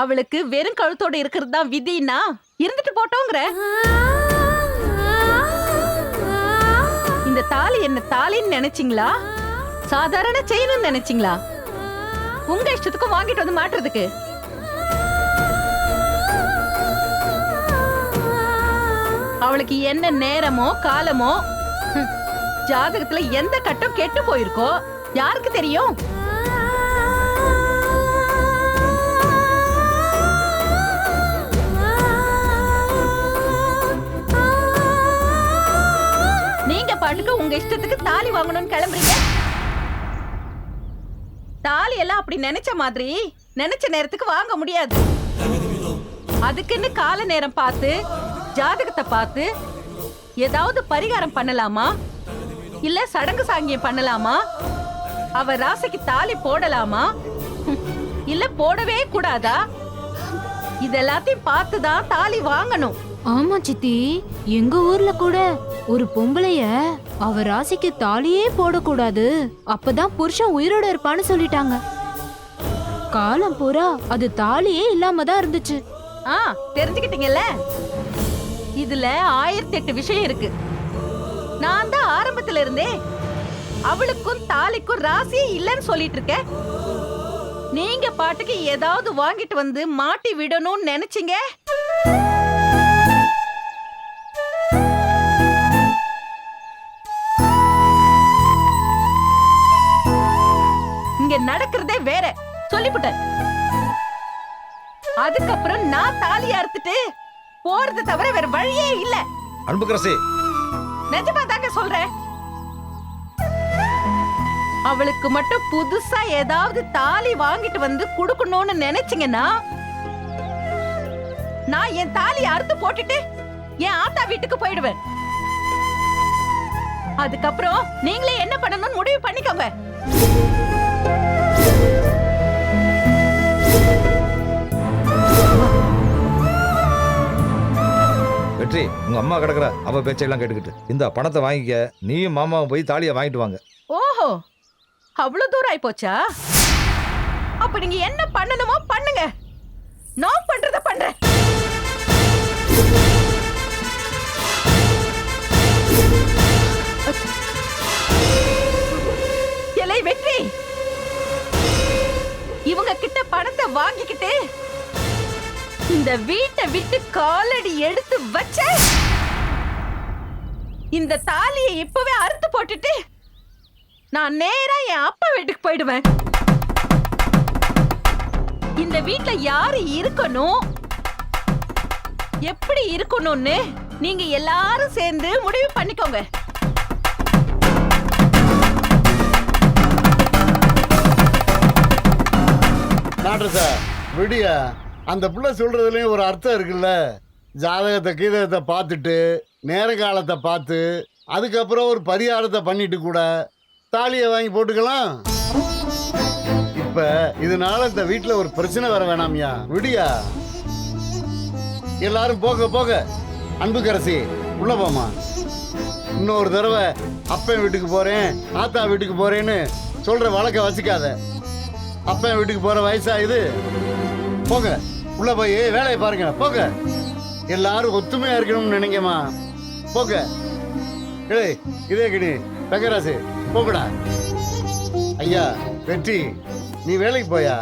அவளுக்கு வெறும் கழுத்தோட இருக்கிறது தான் விதினா? இருந்துட்டு போட்டோங்கிற. இந்த தாலி என்ன தாலின்னு நினைச்சிங்களா? சாதாரண செயின்னு நினைச்சிங்களா? உங்க இஷ்டத்துக்கும் வாங்கிட்டு வந்து மாட்டுறதுக்கு. அவளுக்கு என்ன நேரமோ காலமோ? ஜாதகத்துல எந்த கட்டம் கெட்டு போயிருக்கோ? யாருக்கு தெரியும்? உங்க இஷ்டத்துக்கு தாலி வாங்கணும்னு கிளம்புறீங்க? தாலி எல்லாம் அப்படி நினைச்ச மாதிரி நினைச்ச நேரத்துக்கு வாங்க முடியாது. அதுக்குன்னு கால நேரம் பார்த்து ஜாதகத்தை பார்த்து ஏதாவது பரிகாரம் பண்ணலாமா? இல்ல சடங்கு சாங்கியம் பண்ணலாமா? அவ ராசிக்கு தாலி போடலாமா? இல்ல போடவே கூடாதா? இதெல்லாத்தையும் பார்த்து தான் தாலி வாங்கணும். ஆமா சித்தி. எங்க ஊர்ல கூட ஒரு பொம்பளைய அவ ராசிக்கு தாலியே போடக்கூடாது. அப்பதான் புருஷன் உயிரோட இருப்பான்னு சொல்லிட்டாங்க. காலம் பூரா அது தாலியே இல்லாம தான் இருந்துச்சு. ஆ தெரிஞ்சுக்கிட்டீங்கல்ல? இதுல ஆயிரத்தி எட்டு விஷயம் இருக்கு. நான் தான் ஆரம்பத்துல இருந்தே அவளுக்கும் தாலிக்கும் ராசியே இல்லைன்னு சொல்லிட்டு இருக்கேன். நீங்க பாட்டுக்கு ஏதாவது வாங்கிட்டு வந்து மாட்டி விடணும்னு நினைச்சீங்க? இங்க நடக்கிறதே வேற. சொல்லிவிட்டேன் அதுக்கப்புறம் நான் தாலி அறுத்துட்டு போறது தவிர வேற வழியே இல்ல. அன்புக்கரசி. நிஜமா தாங்க சொல்றேன். அவளுக்கு மட்டும் புதுசா ஏதாவது தாலி வாங்கிட்டு வந்து குடுக்கணும்னு நினைச்சீங்கன்னா நான் என் தாலி அறுத்து போட்டுட்டு என் ஆத்தா வீட்டுக்கு போயிடுவேன். அதுக்கப்புறம் நீங்களே என்ன பண்ணணும்னு முடிவு பண்ணிக்கோங்க. வெற்றி உங்க அம்மா கிடக்குற அவ பேச்செல்லாம் கேட்டுக்கிட்டு. இந்த பணத்தை வாங்கிக்க நீயும் மாமாவும் போய் தாலியை வாங்கிட்டு வாங்க. ஓஹோ அவ்வளவு தூரம் ஆயிப்போச்சா? அப்ப நீங்க என்ன பண்ணணுமோ பண்ணுங்க. நான் பண்றத பண்றேன். வெற்றி இவங்க கிட்ட பணத்தை வாங்கிக்கிட்டு இந்த வீட்டை விட்டு காலடி எடுத்து வச்ச. இந்த தாலியை இப்பவே அறுத்து போட்டுட்டு நான் நேரா என் அப்பா வீட்டுக்கு போயிடுவேன். இந்த வீட்ல யாரு இருக்கணும்? எப்படி இருக்கணும்னு நீங்க எல்லாரும் சேர்ந்து முடிவு பண்ணிக்கோங்க. டாக்டர் சார் விடிய அந்த புள்ள சொல்றதுலயும் ஒரு அர்த்தம் இருக்குல்ல? ஜாதகத்தை கீதகத்தை பார்த்துட்டு நேர காலத்தை பார்த்து அதுக்கப்புறம் ஒரு பரிகாரத்தை பண்ணிட்டு கூட தாலியை வாங்கி போட்டுக்கலாம். இப்ப இதனால இந்த வீட்டில் ஒரு பிரச்சனை வர வேணாமியா விடியா. எல்லாரும் போக போக. அன்புக்கரசி உள்ள போமா இன்னொரு தடவை அப்பன் வீட்டுக்கு போறேன் ஆத்தா வீட்டுக்கு போறேன்னு சொல்ற வழக்க வச்சுக்காத. அப்பா வீட்டுக்கு போற வயசாகுது. போங்க. உள்ள போய் வேலையை பாருங்க. போங்க. எல்லாரும் ஒத்துமையா இருக்கணும்னு நினைங்கம்மா. போங்க. ஏய் இதே கிடி வெங்கராசு போகடா ஐயா வெற்றி நீ வேலைக்கு போயா?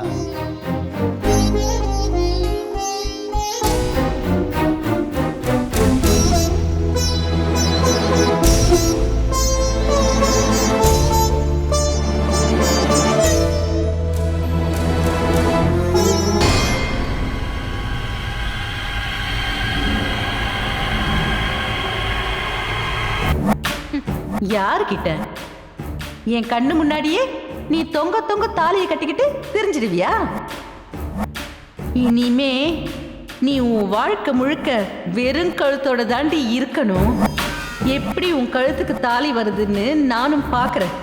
யாருக்கிட்ட என் கண்ணு முன்னாடியே நீ தொங்க தொங்க தாலியை கட்டிக்கிட்டு தெரிஞ்சிடுவியா? இனிமே நீ உன் வாழ்க்கை முழுக்க வெறும் கழுத்தோட தாண்டி இருக்கணும். எப்படி உன் கழுத்துக்கு தாலி வருதுன்னு நானும் பார்க்குறேன்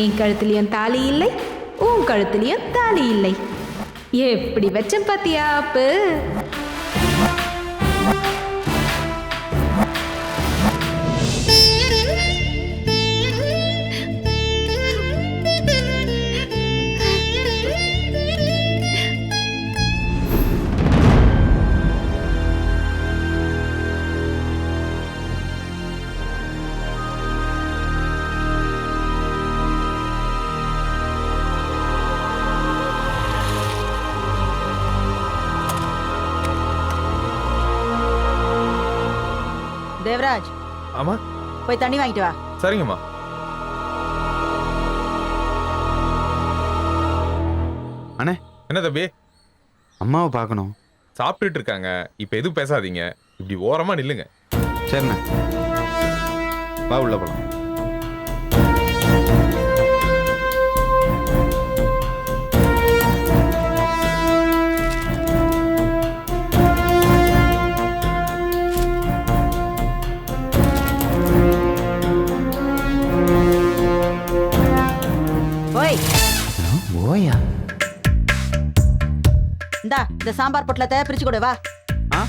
என் கழுத்துலயும் தாலி இல்லை உன் கழுத்துலயும் தாலி இல்லை. எப்படி வச்சேன் பாத்தியா அப்பு? ஆமா போய் தண்ணி வாங்கிட்டு வா. சரிங்கம்மா. அண்ணே. என்ன தம்பி? அம்மாவை பார்க்கணும். சாப்பிட்டுட்டு இருக்காங்க இப்ப எதுவும் பேசாதீங்க. இப்படி ஓரமா நில்லுங்க. சரிண்ணே. வா உள்ள போலாம். இந்தா இந்த சாம்பார் பொட்டலத்தை பிரிச்சு கொடு வா. ஆ?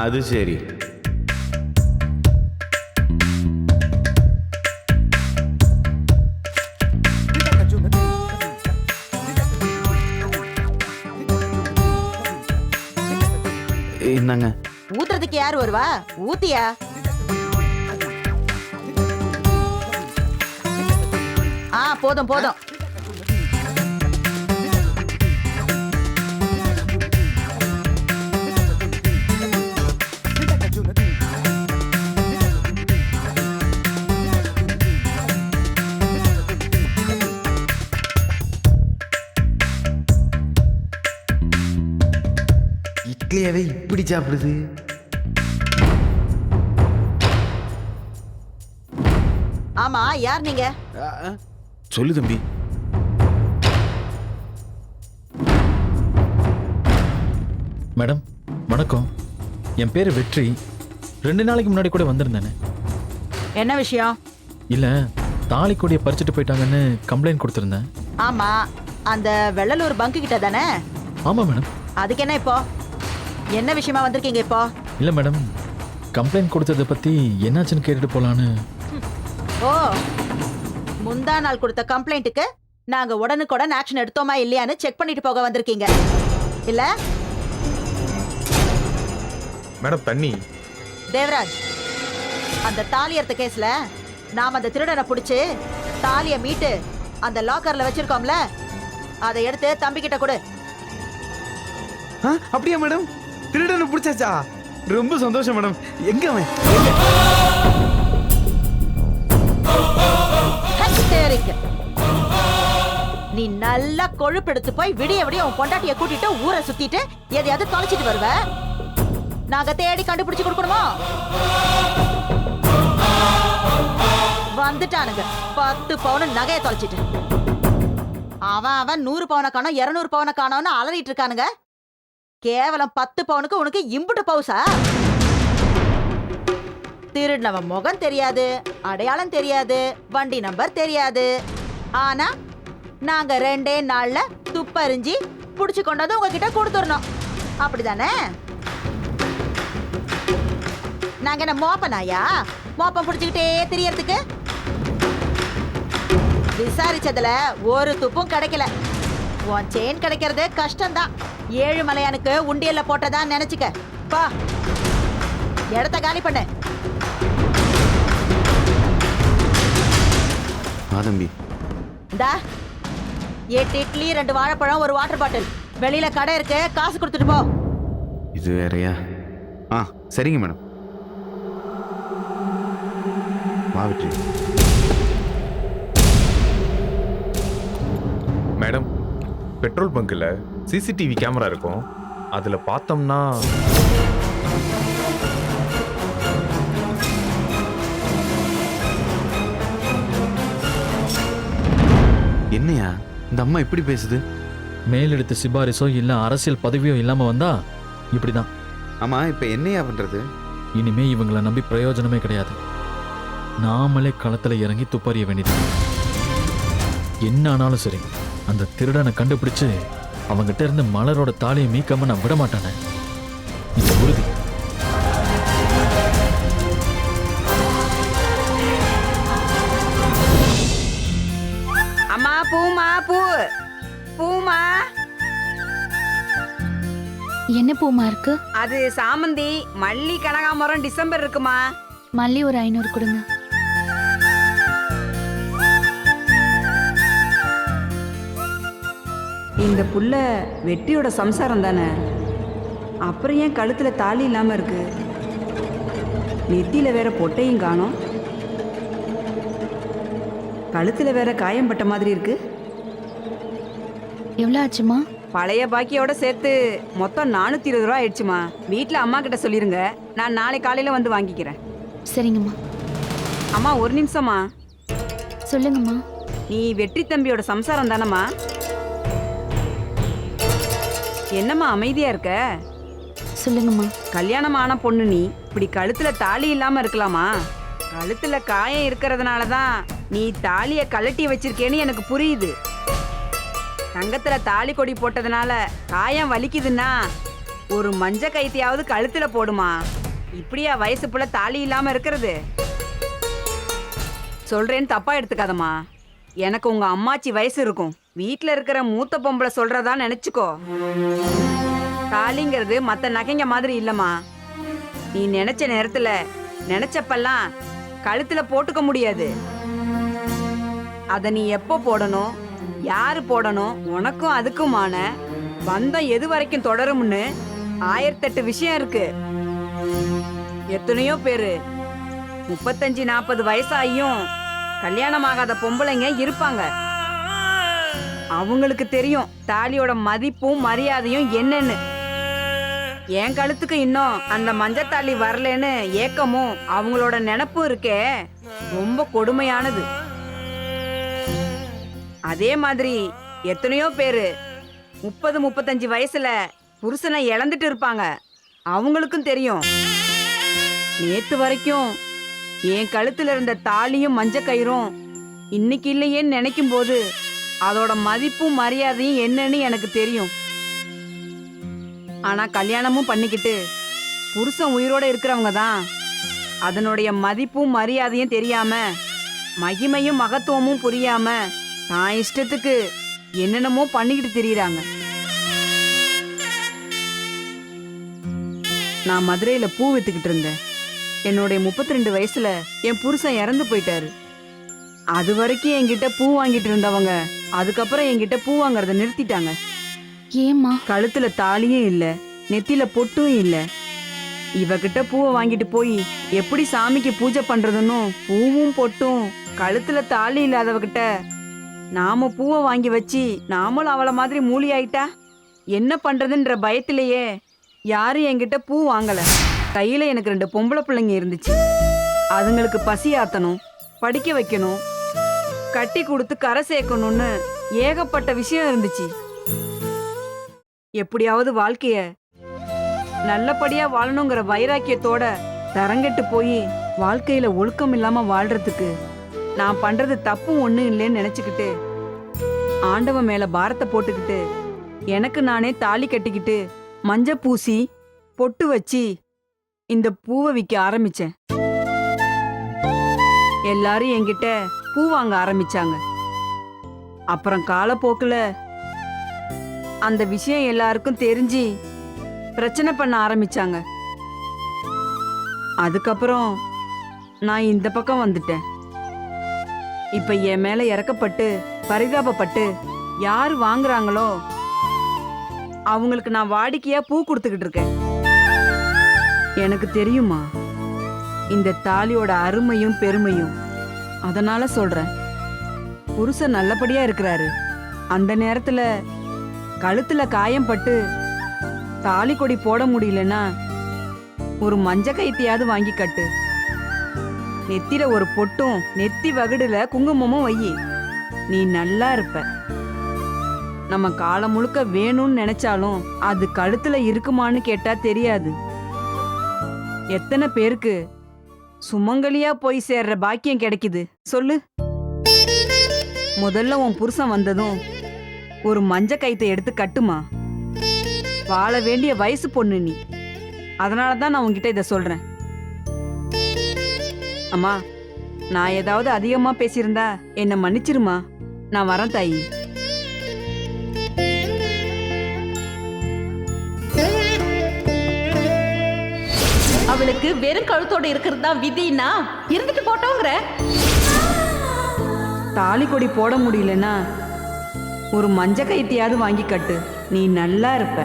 அது சரி. என்னங்க? ஊத்துறதுக்கு யார் வருவா? ஊத்தியா? ஆ போதும் போதும். இட்லியாவே இப்படி சாப்பிடுது. ஆமா யார் நீங்க. சொல்லு தம்பி. மேடம் வணக்கம். என் பேர் வெற்றி. ரெண்டு நாளைக்கு முன்னாடி கூட வந்திருந்தேனே. என்ன விஷயம்? இல்லை தாலி கொடியை பறிச்சுட்டு போயிட்டாங்கன்னு கம்ப்ளைண்ட் கொடுத்துருந்தேன். ஆமா அந்த வெள்ளலூர் பங்கு கிட்ட தானே? ஆமாம் மேடம். அதுக்கு என்ன இப்போ? என்ன விஷயமா வந்திருக்கீங்க இப்போ? இல்லை மேடம் கம்ப்ளைண்ட் கொடுத்ததை பற்றி என்னாச்சுன்னு கேட்டுட்டு போகலான்னு ஓ முந்தா நாள் கொடுத்த கம்ப்ளைண்ட்டுக்கு நாங்க உடனுக்குடன் ஆக்ஷன் எடுத்தோமா இல்லையான்னு செக் பண்ணிட்டு போக வந்திருக்கீங்க. இல்ல? மேடம் தண்ணி. தேவராஜ் அந்த தாலி அறுத்த கேஸ்ல நாம அந்த திருடனை பிடிச்சு தாலிய மீட்டு அந்த லாக்கர்ல வச்சிருக்கோம்ல அதை எடுத்து தம்பி கிட்ட கொடு. ஆ, அப்படியா மேடம்? திருடனை பிடிச்சாச்சா? ரொம்ப சந்தோஷம் மேடம். எங்க அவன்? ஹஸ்டேரிக். நீ நல்லா கொழுப்பெடுத்து போய் விடிய விடிய உன் பொண்டாட்டிய கூட்டிட்டு ஊரை சுத்திட்டு எதையாவது தொலைச்சிட்டு வருவ? நாங்க தேடி கண்டுபிடிச்சு கொடுக்கணுமா? வந்துட்டானுங்க. பத்து பவுன் நகைய தொலைச்சிட்டு. அவன் அவன் நூறு பவுனை காணோம் இருநூறு பவுனை காணோம்னு அலறிட்டு இருக்கானுங்க. கேவலம் பத்து பவுனுக்கு உனக்கு இம்புட்டு பவுசா திருடினவன் முகம் தெரியாது அடையாளம் தெரியாது வண்டி நம்பர் தெரியாது. ஆனா நாங்க ரெண்டே நாள்ல துப்பறிஞ்சு புடிச்சு கொண்டாந்து உங்ககிட்ட கொடுத்துடணும். அப்படிதானே? நாங்க என்ன மோப்பனாயா மோப்பம் புடிச்சுக்கிட்டே தெரியறதுக்கு? விசாரிச்சதுல ஒரு துப்பும் கிடைக்கல. உன் செயின் கிடைக்கிறது கஷ்டம்தான். ஏழு மலையானுக்கு உண்டியல்ல போட்டதா நினைச்சுக்க. பா. இடத்த காலி பண்ணு. வா தம்பி இந்தா. எட்டு இட்லி ரெண்டு வாழைப்பழம் ஒரு வாட்டர் பாட்டில் வெளியில கடை இருக்கு. காசு கொடுத்துட்டு போ. இது வேறயா? ஆ சரிங்க மேடம். வா வெற்றி மேடம் பெட்ரோல் பங்க்ல சிசிடிவி கேமரா இருக்கும். அதுல பார்த்தோம்னா என்னையா? இந்த அம்மா இப்படி பேசுது? மேலெடுத்த சிபாரிசோ இல்லை அரசியல் பதவியோ இல்லாமல் வந்தா இப்படி தான் ஆமா இப்ப என்னையா பண்றது? இனிமே இவங்களை நம்பி பிரயோஜனமே கிடையாது. நாமளே களத்தில் இறங்கி துப்பறிய வேண்டியது. என்ன ஆனாலும் சரி அந்த திருடனை கண்டுபிடிச்சு அவங்கிட்ட இருந்து மலரோட தாலியை மீக்காம நான் விட மாட்டானே. இது உறுதி. அம்மா பூமா பூ. பூமா. என்ன பூமா இருக்கு? அது சாமந்தி மல்லி கனகாமரம் டிசம்பர் இருக்குமா? மல்லி ஒரு ஐநூறு கொடுங்க. இந்த புள்ள வெற்றியோட சம்சாரம் தானே? அப்புறம் ஏன் கழுத்துல தாலி இல்லாம இருக்கு? நெத்தியில வேற பொட்டையும் காணோம். கழுத்துல வேற காயம் பட்ட மாதிரி இருக்கு. எவ்வளோ ஆச்சுமா? பழைய பாக்கியோட சேர்த்து மொத்தம் நானூத்தி இருபது ரூபா ஆயிடுச்சுமா. வீட்டில் அம்மா கிட்ட சொல்லிருங்க. நான் நாளை காலையில வந்து வாங்கிக்கிறேன். சரிங்கம்மா. அம்மா ஒரு நிமிஷமா சொல்லுங்கம்மா. நீ வெற்றி தம்பியோட சம்சாரம் தானம்மா? என்னம்மா அமைதியா இருக்க? சொல்லுங்கம்மா. கல்யாணம் ஆன பொண்ணு நீ. இப்படி கழுத்துல தாலி இல்லாம இருக்கலாமா? கழுத்துல காயம் இருக்கிறதுனால தான் நீ தாலிய கழட்டி வச்சிருக்கேன்னு எனக்கு புரியுது. தங்கத்துல தாலி கொடி போட்டதுனால காயம் வலிக்குதுன்னா ஒரு மஞ்ச கைத்தையாவது கழுத்துல போடுமா? இப்படியா வயசு புள்ள தாலி இல்லாம இருக்கிறது? சொல்றேன்னு தப்பா எடுத்துக்காதம்மா. எனக்கு உங்க அம்மாச்சி வயசு இருக்கும். வீட்டில் இருக்கிற மூத்த பொம்பளை சொல்றதா நினைச்சுக்கோ. தாலிங்கிறது மத்த நகைங்க மாதிரி இல்லம்மா. நீ நினைச்ச நேரத்துல நினைச்சப்பெல்லாம் கழுத்துல போட்டுக்க முடியாது. அத நீ எப்போ போடணும் யாரு போடணும் உனக்கும் அதுக்குமான பந்தம் எது வரைக்கும் தொடரும்னு ஆயிரத்தெட்டு விஷயம் இருக்கு. எத்தனையோ பேரு. முப்பத்தஞ்சு நாற்பது வயசாயும் கல்யாணம் ஆகாத பொம்பளைங்க இருப்பாங்க. அவங்களுக்கு தெரியும் தாலியோட மதிப்பும் மரியாதையும் என்னன்னு. என் கழுத்துக்கு இன்னும் அந்த மஞ்சத்தாலி வரலன்னு ஏக்கமும் அவங்களோட நினப்பும் இருக்கே. ரொம்ப கொடுமையானது. அதே மாதிரி எத்தனையோ பேரு முப்பது முப்பத்தஞ்சு வயசுல புருஷனை இழந்துட்டு இருப்பாங்க. அவங்களுக்கும் தெரியும். நேத்து வரைக்கும் என் கழுத்துல இருந்த தாலியும் மஞ்ச கயிறும் இன்னைக்கு இல்லையேன்னு நினைக்கும் போது அதோட மதிப்பும் மரியாதையும் என்னன்னு எனக்கு தெரியும். ஆனா கல்யாணமும் பண்ணிக்கிட்டு புருஷன் உயிரோட இருக்கிறவங்க தான். அதனுடைய மதிப்பும் மரியாதையும் தெரியாம மகிமையும் மகத்துவமும் புரியாம தான் இஷ்டத்துக்கு என்னென்னமோ பண்ணிக்கிட்டு திரியுறாங்க. நான் மதுரையில் பூ வித்துக்கிட்டு இருந்தேன். என்னுடைய முப்பத்தி ரெண்டு வயசுல என் புருஷன் இறந்து போயிட்டாரு. அது வரைக்கும் என்கிட்ட பூ வாங்கிட்டு இருந்தவங்க அதுக்கப்புறம் என்கிட்ட பூ வாங்குறத நிறுத்திட்டாங்க. ஏம்மா? கழுத்துல தாலியும் இல்ல நெத்தியில பொட்டும் இல்ல. இவகிட்ட பூவை வாங்கிட்டு போய் எப்படி சாமிக்கு பூஜை பண்றதுன்னு பூவும் பொட்டும் கழுத்துல தாலி இல்லாதவகிட்ட நாம பூவை வாங்கி வச்சு நாமளும் அவளை மாதிரி மூலி ஆயிட்டா என்ன பண்றதுன்ற பயத்திலேயே யாரும் என்கிட்ட பூ வாங்கல. கையில் எனக்கு ரெண்டு பொம்பளை பிள்ளைங்க இருந்துச்சு. அதுங்களுக்கு பசி ஆத்தணும் படிக்க வைக்கணும் கட்டி கொடுத்து கரை சேர்க்கணும்னு ஏகப்பட்ட விஷயம் இருந்துச்சு. எப்படியாவது வாழ்க்கைய நல்லபடியா வாழணுங்கிற வைராக்கியத்தோட தரங்கெட்டு போய் வாழ்க்கையில ஒழுக்கம் இல்லாம வாழ்றதுக்கு நான் பண்றது தப்பும் ஒண்ணும் இல்லைன்னு நினைச்சுக்கிட்டு ஆண்டவன் மேல பாரத்தை போட்டுக்கிட்டு எனக்கு நானே தாலி கட்டிக்கிட்டு மஞ்ச பூசி பொட்டு வச்சு இந்த பூவை விற்க ஆரம்பிச்சேன். எல்லாரும் என்கிட்ட பூ வாங்க ஆரம்பிச்சாங்க. அப்புறம் காலப்போக்கில் அந்த விஷயம் எல்லாருக்கும் தெரிஞ்சு பிரச்சனை பண்ண ஆரம்பிச்சாங்க. அதுக்கப்புறம் நான் இந்த பக்கம் வந்துட்டேன். இப்ப என் மேல இறக்கப்பட்டு பரிதாபப்பட்டு யார் வாங்குறாங்களோ அவங்களுக்கு நான் வாடிக்கையா பூ கொடுத்துக்கிட்டு இருக்கேன். எனக்கு தெரியுமா? இந்த தாலியோட அருமையும் பெருமையும். அதனால சொல்றேன். புருஷன் நல்லபடியா இருக்கிறாரு. அந்த நேரத்துல கழுத்துல காயம் பட்டு தாலி கொடி போட முடியலன்னா ஒரு மஞ்ச கைத்தியாவது வாங்கி கட்டு. நெத்தில ஒரு பொட்டும் நெத்தி வகுடுல குங்குமமும் வையி. நீ நல்லா இருப்ப. நம்ம காலம் முழுக்க வேணும்னு நினைச்சாலும் அது கழுத்துல இருக்குமான்னு கேட்டா தெரியாது. எத்தனை பேருக்கு சுமங்கலியா போய் சேர்ற பாக்கியம் கிடைக்குது? சொல்லு. முதல்ல உன் புருஷன் வந்ததும் ஒரு மஞ்ச கைத்தை எடுத்து கட்டுமா? வாழ வேண்டிய வயசு பொண்ணு நீ. அதனால தான் நான் உங்ககிட்ட இதை சொல்றேன். அம்மா நான் ஏதாவது அதிகமா பேசியிருந்தா என்னை மன்னிச்சிருமா? நான் வரேன் தாயி. அவளுக்கு வெறும் கழுத்தோட இருக்கிறது தான் விதினா இருந்துட்டு போட்டோங்கிற. தாலி கொடி போட முடியலன்னா ஒரு மஞ்ச கைத்தியாவது வாங்கி கட்டு. நீ நல்லா இருப்ப.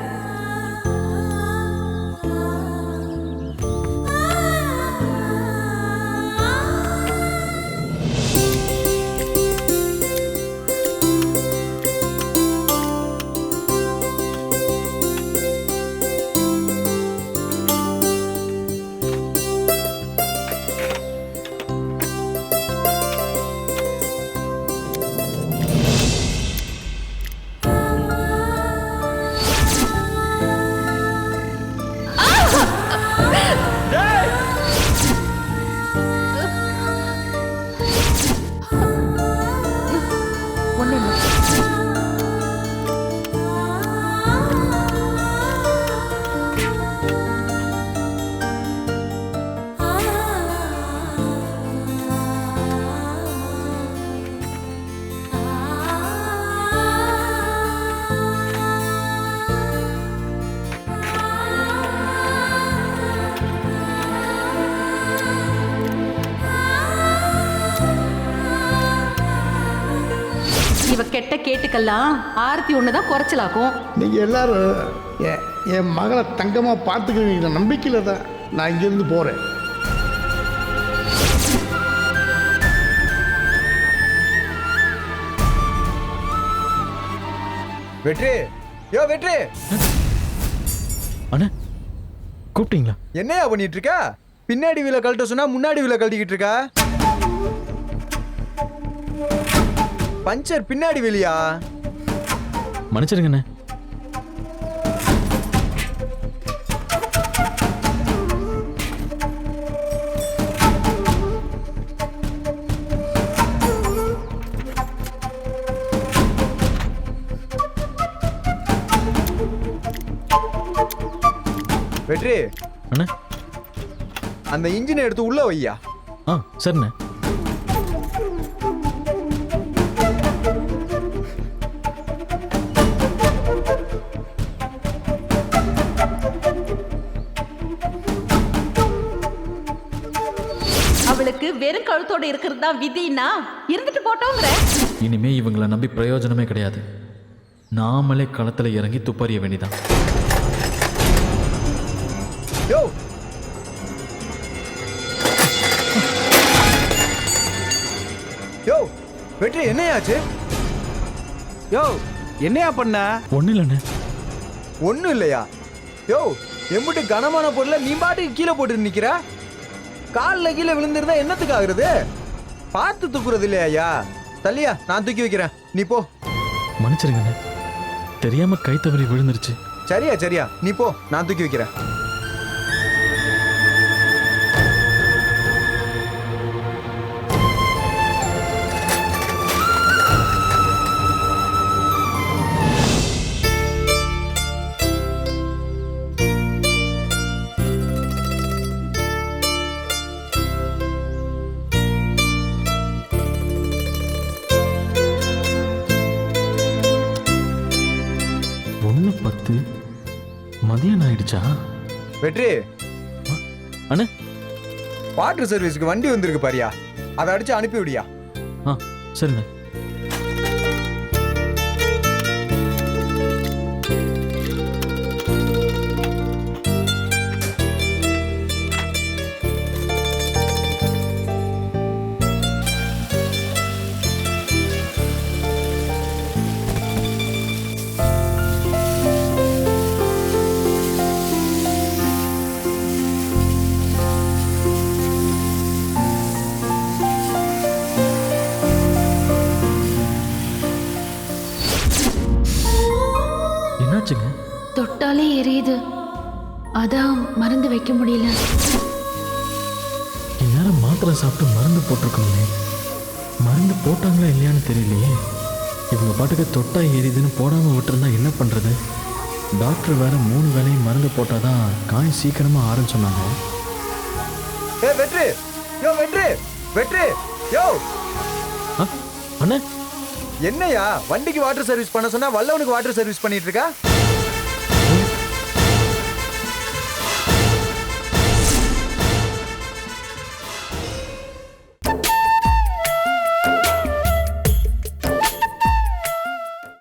இவ கெட்ட கேட்டுக்கெல்லாம் ஆரத்தி ஒண்ணுதான் குறைச்சலாக்கும். நீங்கள் எல்லாரும் என் என் மகளை தங்கமாக பார்த்துக்குவீங்க நம்பிக்கையில் தான் நான் இங்கேருந்து போகிறேன் வெற்றி. யோ வெற்றி. அண்ணே கூப்பிட்டீங்களா? என்னையா பண்ணிட்டு இருக்க? பின்னாடி வீல கழட்ட சொன்னா முன்னாடி வீல கழட்டிக்கிட்டு இருக்க? பஞ்சர் பின்னாடி வெளியா? மன்னிச்சிடுங்கண்ணே வெற்றி. அண்ணே. அந்த இன்ஜினை எடுத்து உள்ள வையா ஆ சரிண்ணே. வெறும் கழுத்தோட இருக்கிறது தான் விதின்னா இருந்துட்டு போட்டோங்கிற. இனிமே இவங்களை நம்பி பிரயோஜனமே கிடையாது. நாமளே களத்துல இறங்கி துப்பறிய வேண்டிதான். யோ! யோ! வெற்றி என்னையாச்சு? யோ! என்னையா பண்ண? ஒன்றும் இல்லைண்ணே ஒண்ணும் இல்லையா யோ! எம்பிட்டு கனமான பொருளை நீ பாட்டுக்கு கீழே போட்டு நிக்கிற? காலில் கீழே விழுந்திருந்தா என்னத்துக்கு ஆகுறது பார்த்து தூக்குறது இல்லையா தள்ளியா நான் தூக்கி வைக்கிறேன். நீ போ. மன்னிச்சிருங்கண்ணே. தெரியாம கை தவறி விழுந்துருச்சு. சரியா சரியா. நீ போ நான் தூக்கி வைக்கிறேன். வெற்றி அண்ணே. வாட்டர் சர்வீஸ்க்கு வண்டி வந்திருக்கு பாரியா. அதை அடிச்சு அனுப்பி விடியா. ஆ சரிண்ணே. எரியுது. அதான் மருந்து வைக்க முடியல. இந்நேரம் மாத்திரை சாப்பிட்டு மருந்து போட்டிருக்கணுமே. மருந்து போட்டாங்களா இல்லையான்னு தெரியலையே. இவங்க பாட்டுக்கு தொட்டா எரியுதுன்னு போடாம விட்டுருந்தா என்ன பண்றது? டாக்டர் வேற மூணு வேளையும் மருந்து போட்டாதான் காயம் சீக்கிரமா ஆறுன்னு சொன்னாங்க. ஏ வெற்றி! யோ வெற்றி! வெற்றி! யோ! ஆ, அண்ணே! என்னையா? வண்டிக்கு வாட்டர் சர்வீஸ் பண்ண சொன்னா வல்லவனுக்கு வாட்டர் சர்வீஸ் பண்ணிட்டு இருக்கா?